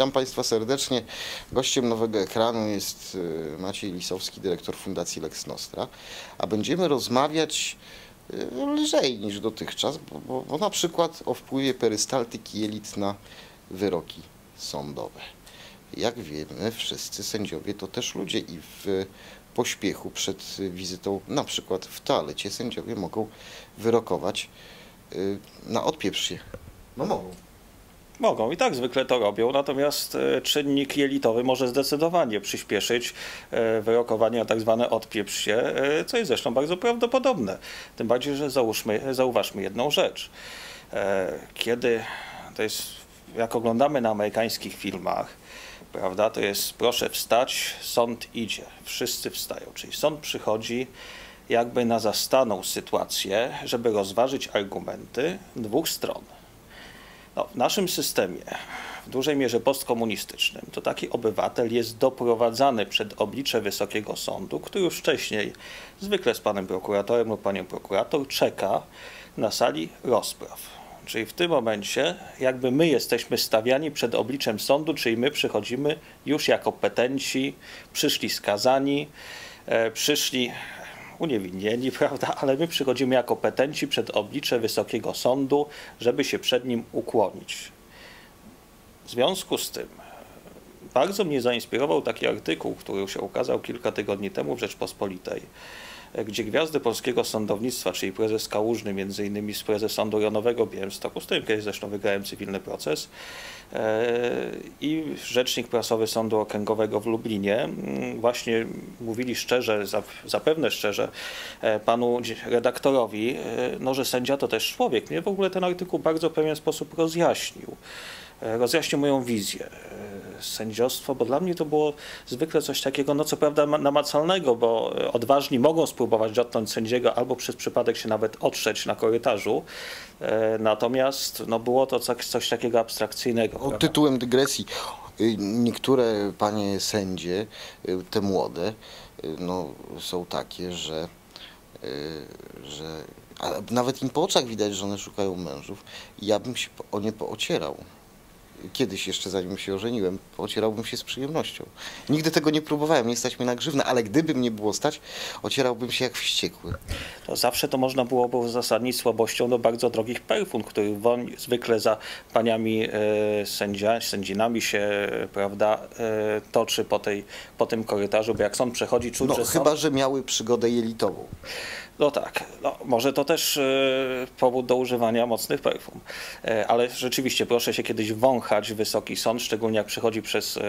Witam Państwa serdecznie. Gościem nowego ekranu jest y, Maciej Lisowski, dyrektor Fundacji Lex Nostra, a będziemy rozmawiać y, lżej niż dotychczas, bo, bo, bo na przykład o wpływie perystaltyki jelit na wyroki sądowe. Jak wiemy, wszyscy sędziowie to też ludzie i w pośpiechu przed wizytą, na przykład w toalecie, sędziowie mogą wyrokować y, na odpieprz się. No mogą. Mogą i tak zwykle to robią, natomiast e, czynnik jelitowy może zdecydowanie przyspieszyć e, wyrokowanie tak zwane odpieprz się, e, co jest zresztą bardzo prawdopodobne. Tym bardziej, że załóżmy, zauważmy jedną rzecz. Kiedy to jest, jak oglądamy na amerykańskich filmach, prawda, to jest proszę wstać, sąd idzie, wszyscy wstają, czyli sąd przychodzi jakby na zastaną sytuację, żeby rozważyć argumenty dwóch stron. No, w naszym systemie, w dużej mierze postkomunistycznym, to taki obywatel jest doprowadzany przed oblicze Wysokiego Sądu, który już wcześniej, zwykle z panem prokuratorem lub panią prokurator, czeka na sali rozpraw. Czyli w tym momencie, jakby my jesteśmy stawiani przed obliczem sądu, czyli my przychodzimy już jako petenci, przyszli skazani, e, przyszli uniewinnieni, prawda, ale my przychodzimy jako petenci przed oblicze Wysokiego Sądu, żeby się przed nim ukłonić. W związku z tym bardzo mnie zainspirował taki artykuł, który się ukazał kilka tygodni temu w Rzeczpospolitej, gdzie gwiazdy polskiego sądownictwa, czyli prezes Kałużny, między innymi z prezes Sądu Rejonowego Białymstoku, z którym kiedyś zresztą wygrałem cywilny proces, e, i rzecznik prasowy Sądu Okręgowego w Lublinie mm, właśnie mówili szczerze, za- zapewne szczerze e, panu redaktorowi, e, no, że sędzia to też człowiek. Mnie w ogóle ten artykuł bardzo w pewien sposób rozjaśnił. Rozjaśnił moją wizję sędziostwo, bo dla mnie to było zwykle coś takiego, no co prawda ma- namacalnego, bo e, odważni mogą spróbować dotknąć sędziego albo przez przypadek się nawet otrzeć na korytarzu, e, natomiast no, było to coś, coś takiego abstrakcyjnego. O, prawda? tytułem dygresji. y, Niektóre panie sędzie, y, te młode, y, no, są takie, że, że a nawet im po oczach widać, że one szukają mężów. Ja bym się o nie poocierał. Kiedyś jeszcze, zanim się ożeniłem, ocierałbym się z przyjemnością. Nigdy tego nie próbowałem, nie stać mnie na grzywne, ale gdyby mnie było stać, ocierałbym się jak wściekły. To zawsze to można byłoby uzasadnić słabością do bardzo drogich perfum, których woń zwykle za paniami e, sędzia, sędzinami się e, prawda, e, toczy po, tej, po tym korytarzu, bo jak sąd przechodzi, czuć, No, że chyba, sąd, że miały przygodę jelitową. No tak, no, może to też e, powód do używania mocnych perfum. E, ale rzeczywiście proszę się kiedyś wąchać w wysoki sąd, szczególnie jak przychodzi przez, e,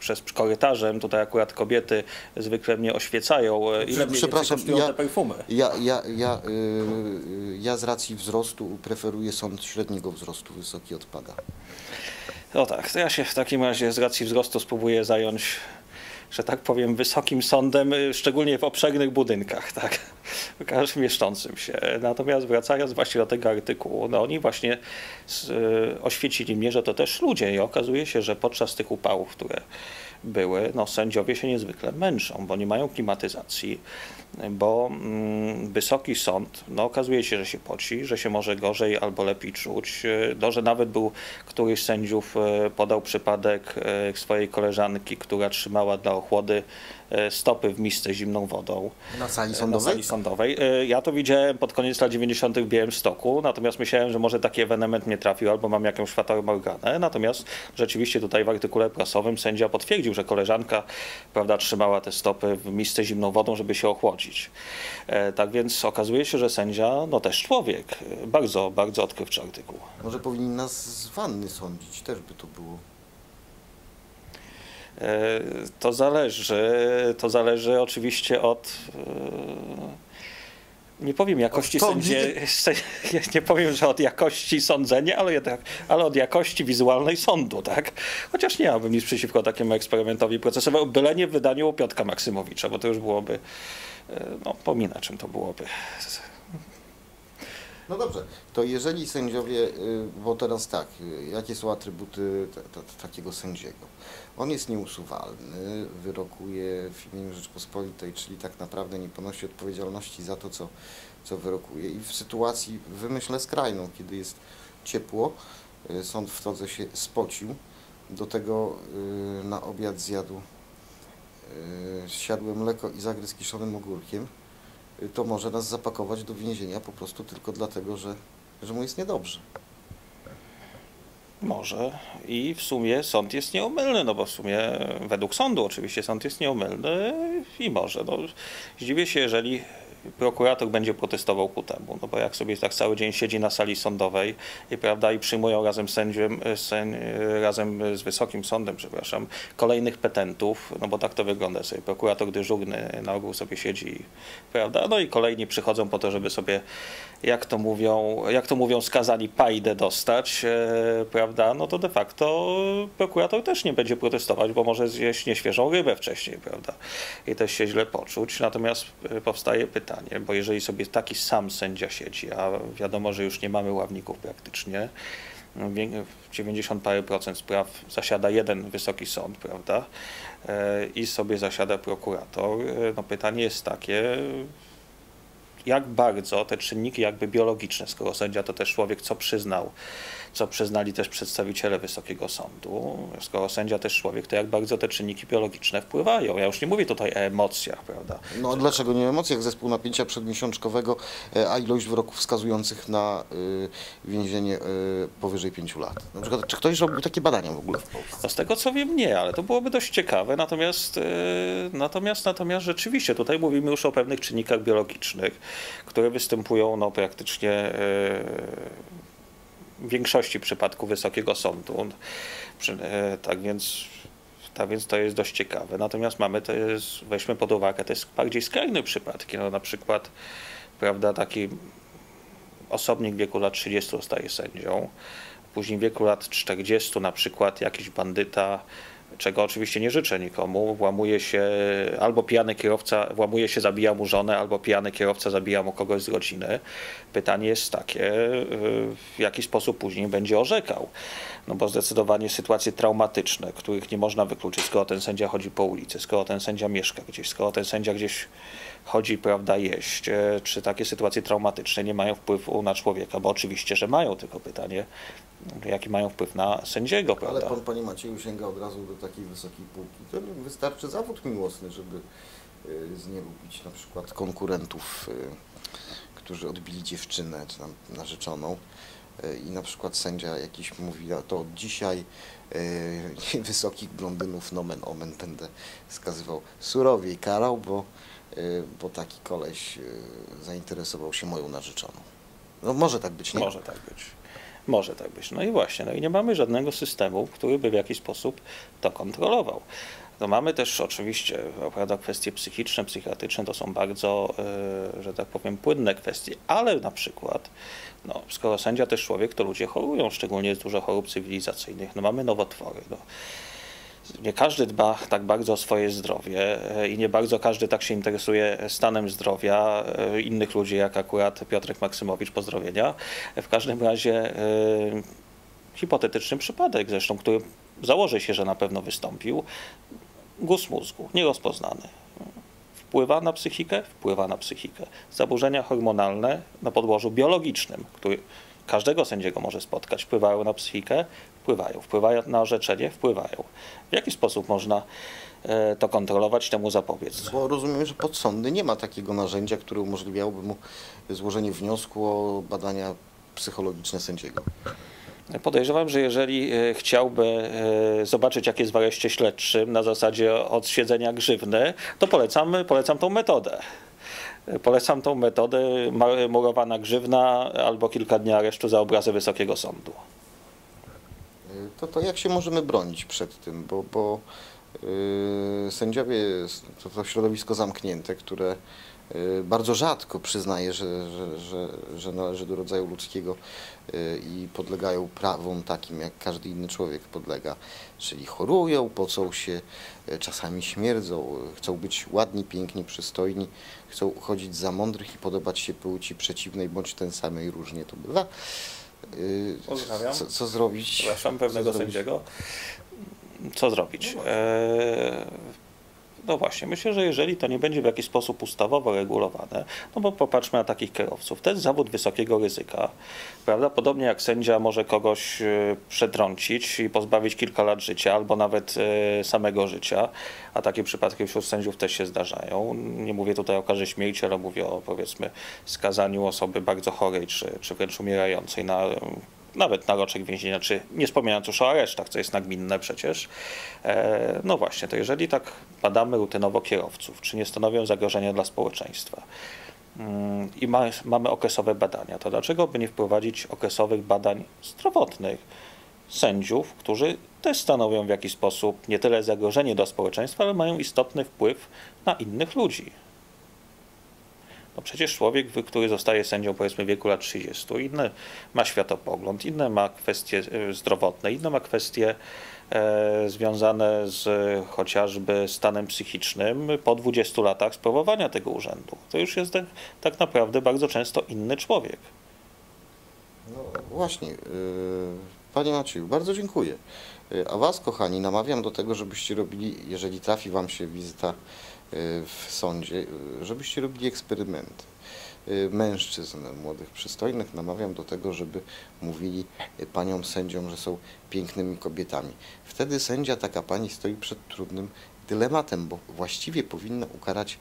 przez korytarzem. Tutaj akurat kobiety zwykle mnie oświecają. Ile Przepraszam, ja- te perfumy? Ja, ja, ja, y, y, ja z racji wzrostu preferuję sąd średniego wzrostu, wysoki odpada. No tak, to ja się w takim razie z racji wzrostu spróbuję zająć, że tak powiem, wysokim sądem, y, szczególnie w obszernych budynkach, tak, każdym mieszczącym się. Natomiast wracając właśnie do tego artykułu, no oni właśnie y, oświecili mnie, że to też ludzie i okazuje się, że podczas tych upałów, które były, no sędziowie się niezwykle męczą, bo nie mają klimatyzacji, bo mm, wysoki sąd, no okazuje się, że się poci, że się może gorzej albo lepiej czuć, no, że nawet był któryś z sędziów e, podał przypadek e, swojej koleżanki, która trzymała dla ochłody stopy w misce zimną wodą. Na sali Na sądowej? sali sądowej. E, Ja to widziałem pod koniec lat 90. w Białymstoku, natomiast myślałem, że może taki ewenement mnie trafił, albo mam jakąś fatalną organę. Natomiast rzeczywiście tutaj w artykule prasowym sędzia potwierdził, że koleżanka prawda, trzymała te stopy w misce zimną wodą, żeby się ochłodzić. E, Tak więc okazuje się, że sędzia, no też człowiek. E, Bardzo, bardzo odkrywczy artykuł. Może powinni nas z wanny sądzić, też by to było. E, To zależy, to zależy oczywiście od. e, Nie powiem jakości sędzie, nie powiem, że od jakości sądzenia, ale, jednak, ale od jakości wizualnej sądu, tak? Chociaż nie miałbym nic przeciwko takiemu eksperymentowi procesowemu, byle nie w wydaniu Piotka Maksymowicza, bo to już byłoby, e, no pomina czym to byłoby. No dobrze, to jeżeli sędziowie, y, bo teraz tak, y, jakie są atrybuty ta, ta, takiego sędziego? On jest nieusuwalny, wyrokuje w imieniu Rzeczpospolitej, czyli tak naprawdę nie ponosi odpowiedzialności za to, co, co wyrokuje. I w sytuacji, wymyślę skrajną, kiedy jest ciepło, y, sąd w todze się spocił, do tego na obiad zjadł y, siadłe mleko i zagryz kiszonym ogórkiem, to może nas zapakować do więzienia po prostu tylko dlatego, że, że mu jest niedobrze. Może. I w sumie sąd jest nieomylny, no bo w sumie według sądu oczywiście sąd jest nieomylny i może. No, zdziwię się, jeżeli prokurator będzie protestował ku temu, no bo jak sobie tak cały dzień siedzi na sali sądowej i, prawda, i przyjmują razem sędziem, sęd, razem z Wysokim Sądem, przepraszam, kolejnych petentów, no bo tak to wygląda sobie. Prokurator dyżurny na ogół sobie siedzi, prawda, no i kolejni przychodzą po to, żeby sobie, jak to mówią, jak to mówią, skazani pajdę dostać, e, prawda, no to de facto prokurator też nie będzie protestować, bo może zjeść nieświeżą rybę wcześniej, prawda, i też się źle poczuć. Natomiast e, powstaje pytanie, bo jeżeli sobie taki sam sędzia siedzi, a wiadomo, że już nie mamy ławników praktycznie, Wię- w 90 parę procent spraw zasiada jeden wysoki sąd, prawda? E, I sobie zasiada prokurator. E, No pytanie jest takie, jak bardzo te czynniki jakby biologiczne, skoro sędzia to też człowiek, co przyznał, co przyznali też przedstawiciele Wysokiego Sądu, skoro sędzia też człowiek, to jak bardzo te czynniki biologiczne wpływają. Ja już nie mówię tutaj o emocjach, prawda? No dlaczego nie emocje, jak zespół napięcia przedmiesiączkowego, e, a ilość wyroków wskazujących na y, więzienie y, powyżej 5 lat? Na przykład, czy ktoś robił takie badania w ogóle w Polsce? No z tego co wiem nie, ale to byłoby dość ciekawe. Natomiast, e, natomiast, natomiast rzeczywiście tutaj mówimy już o pewnych czynnikach biologicznych, które występują no, praktycznie w większości przypadków Wysokiego Sądu. Przy- e, Tak więc, tak więc to jest dość ciekawe. Natomiast mamy to jest, weźmy pod uwagę też bardziej skrajne przypadki. No, na przykład prawda, taki osobnik w wieku lat 30 zostaje sędzią, później w wieku lat 40 na przykład jakiś bandyta, czego oczywiście nie życzę nikomu, włamuje się, albo pijany kierowca włamuje się, zabija mu żonę, albo pijany kierowca zabija mu kogoś z rodziny. Pytanie jest takie, w jaki sposób później będzie orzekał. No bo zdecydowanie sytuacje traumatyczne, których nie można wykluczyć, skoro ten sędzia chodzi po ulicy, skoro ten sędzia mieszka gdzieś, skoro ten sędzia gdzieś chodzi, prawda, jeść, e, czy takie sytuacje traumatyczne nie mają wpływu na człowieka, bo oczywiście, że mają, tylko pytanie, jaki mają wpływ na sędziego, Ale prawda? pan, panie Macieju, sięga od razu do takiej wysokiej półki. To wystarczy zawód miłosny, żeby y, znielubić na przykład konkurentów, y, którzy odbili dziewczynę czy tam narzeczoną. I na przykład sędzia jakiś mówi, to od dzisiaj wysokich blondynów nomen omen będę skazywał surowiej karał, bo, bo taki koleś y, zainteresował się moją narzeczoną. No może tak być, nie? Może tak być. Może tak być. No i właśnie, no i nie mamy żadnego systemu, który by w jakiś sposób to kontrolował. No mamy też oczywiście, prawda, kwestie psychiczne, psychiatryczne to są bardzo, e, że tak powiem, płynne kwestie, ale na przykład, no, skoro sędzia też człowiek, to ludzie chorują, szczególnie jest dużo chorób cywilizacyjnych. No mamy nowotwory. No. Nie każdy dba tak bardzo o swoje zdrowie e, i nie bardzo każdy tak się interesuje stanem zdrowia e, innych ludzi, jak akurat Piotrek Maksymowicz, pozdrowienia. W każdym razie e, hipotetyczny przypadek, zresztą, który założę się, że na pewno wystąpił, guz mózgu, nierozpoznany. Wpływa na psychikę? Wpływa na psychikę. Zaburzenia hormonalne na podłożu biologicznym, który każdego sędziego może spotkać, wpływają na psychikę? Wpływają. Wpływają na orzeczenie? Wpływają. W jaki sposób można e, to kontrolować, temu zapobiec? Bo rozumiem, że podsądny nie ma takiego narzędzia, które umożliwiałoby mu złożenie wniosku o badania psychologiczne sędziego. Podejrzewam, że jeżeli e, chciałby e, zobaczyć, jak jest w areszcie śledczym na zasadzie odsiedzenia grzywny, to polecam, polecam tą metodę. Polecam tą metodę murowana grzywna albo kilka dni aresztu za obrazy Wysokiego Sądu. Y, To, to jak się możemy bronić przed tym, bo, bo yy, sędziowie to, to środowisko zamknięte, które yy, bardzo rzadko przyznaje, że, że, że, że należy do rodzaju ludzkiego yy, i podlegają prawom takim, jak każdy inny człowiek podlega, czyli chorują, pocą się, yy, czasami śmierdzą, yy, chcą być ładni, piękni, przystojni, chcą uchodzić za mądrych i podobać się płci przeciwnej bądź ten samej, różnie to bywa. Yy, Pozdrawiam. Co, co zrobić? Przepraszam pewnego Co sędziego. Co zrobić? E, No właśnie, myślę, że jeżeli to nie będzie w jakiś sposób ustawowo regulowane, no bo popatrzmy na takich kierowców. To jest zawód wysokiego ryzyka. Prawda? Podobnie jak sędzia może kogoś e, przetrącić i pozbawić kilka lat życia, albo nawet e, samego życia, a takie przypadki wśród sędziów też się zdarzają. Nie mówię tutaj o karze śmierci, ale mówię o powiedzmy skazaniu osoby bardzo chorej, czy, czy wręcz umierającej na nawet na roczek więzienia, czy nie wspominając już o aresztach, co jest nagminne przecież. E, no właśnie, to jeżeli tak badamy rutynowo kierowców, czy nie stanowią zagrożenia dla społeczeństwa mm, i ma, mamy okresowe badania, to dlaczego by nie wprowadzić okresowych badań zdrowotnych sędziów, którzy też stanowią w jakiś sposób nie tyle zagrożenie dla społeczeństwa, ale mają istotny wpływ na innych ludzi. No przecież człowiek, który zostaje sędzią powiedzmy w wieku lat 30, inny ma światopogląd, inne ma kwestie e, zdrowotne, inne ma kwestie e, związane z e, chociażby stanem psychicznym po 20 latach sprawowania tego urzędu. To już jest tak, tak naprawdę bardzo często inny człowiek. No właśnie, yy, Panie Macieju, bardzo dziękuję. A Was, kochani, namawiam do tego, żebyście robili, jeżeli trafi Wam się wizyta w sądzie, yy, żebyście robili eksperymenty. Yy, Mężczyzn młodych, przystojnych namawiam do tego, żeby mówili paniom sędziom, że są pięknymi kobietami. Wtedy sędzia, taka pani, stoi przed trudnym dylematem, bo właściwie powinna ukarać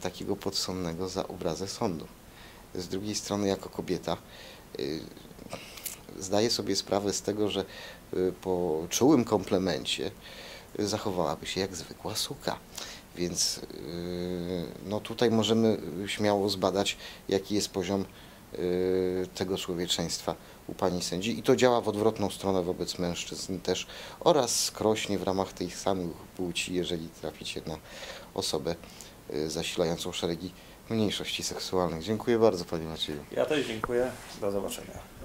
takiego podsądnego za obrazę sądu z drugiej strony jako kobieta y, zdaję sobie sprawę z tego, że y, po czułym komplemencie y, zachowałaby się jak zwykła suka. Więc y, no tutaj możemy śmiało zbadać, jaki jest poziom y, tego człowieczeństwa u pani sędzi i to działa w odwrotną stronę wobec mężczyzn też oraz skrośnie w ramach tej samych płci, jeżeli traficie na osobę y, zasilającą szeregi mniejszości seksualnych. Dziękuję bardzo Panie Macieju. Ja też dziękuję. Do zobaczenia.